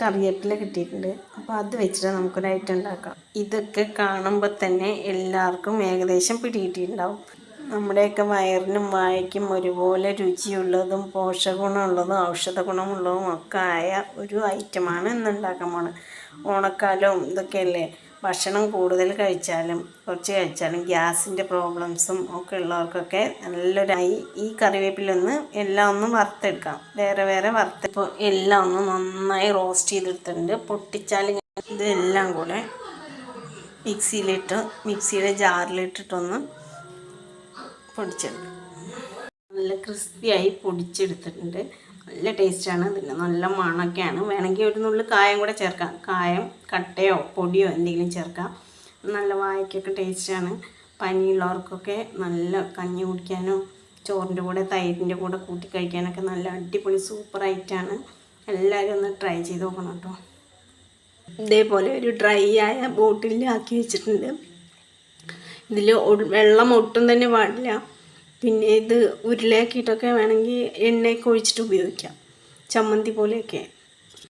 കറിവേപ്പില കിട്ടിയിട്ടുണ്ട്. അപ്പോൾ അത് വെച്ചിട്ട് നമുക്കൊരു ഐറ്റം ഉണ്ടാക്കാം. ഇതൊക്കെ കാണുമ്പോൾ തന്നെ എല്ലാവർക്കും ഏകദേശം പിടികിട്ടിയിട്ടുണ്ടാവും. നമ്മുടെയൊക്കെ വയറിനും വായയ്ക്കും ഒരുപോലെ രുചിയുള്ളതും പോഷകഗുണമുള്ളതും ഔഷധ ഗുണമുള്ളതും ഒക്കെ ആയ ഒരു ഐറ്റമാണ് ഇന്ന് ഉണ്ടാക്കാൻ പോണത്. ഓണക്കാലവും ഇതൊക്കെയല്ലേ? ഭക്ഷണം കൂടുതൽ കഴിച്ചാലും കുറച്ച് കഴിച്ചാലും ഗ്യാസിന്റെ പ്രോബ്ലംസും ഒക്കെ ഉള്ളവർക്കൊക്കെ നല്ലൊരായി ഈ കറിവേപ്പിലൊന്ന് എല്ലാം ഒന്ന് വറുത്തെടുക്കാം. വേറെ വേറെ വറുത്ത് ഇപ്പോൾ എല്ലാം ഒന്ന് നന്നായി റോസ്റ്റ് ചെയ്തെടുത്തിട്ടുണ്ട്. പൊട്ടിച്ചാലും ഇതെല്ലാം കൂടെ മിക്സിയിലിട്ട് മിക്സിയുടെ ജാറിലിട്ടിട്ടൊന്ന് പൊടിച്ചെടുക്കും. ക്രിസ്പിയായി പൊടിച്ചെടുത്തിട്ടുണ്ട്. നല്ല ടേസ്റ്റാണ്. ഇതിന് നല്ല മണമൊക്കെയാണ്. വേണമെങ്കിൽ ഒരു നുള്ളു കായം കൂടെ ചേർക്കാം. കായം കട്ടയോ പൊടിയോ എന്തെങ്കിലും ചേർക്കാം. നല്ല വായക്കൊക്കെ ടേസ്റ്റാണ്. പനിയുള്ളവർക്കൊക്കെ നല്ല കഞ്ഞി കുടിക്കാനോ ചോറിന്റെ കൂടെ തൈരിന്റെ കൂടെ കൂട്ടി കഴിക്കാനൊക്കെ നല്ല അടിപൊളി സൂപ്പർ ഐറ്റാണ്. എല്ലാവരും ഒന്ന് ട്രൈ ചെയ്ത് നോക്കണം കേട്ടോ. ഇതേപോലെ ഒരു ഡ്രൈ ആയ ബോട്ടിലാക്കി വെച്ചിട്ടുണ്ട്. ഇതിൽ വെള്ളം ഒട്ടും തന്നെ പാടില്ല. പിന്നെ ഇത് ഉരുളയാക്കിയിട്ടൊക്കെ വേണമെങ്കിൽ എണ്ണയൊക്കെ ഒഴിച്ചിട്ട് ഉപയോഗിക്കാം. ചമ്മന്തി പോലെയൊക്കെ.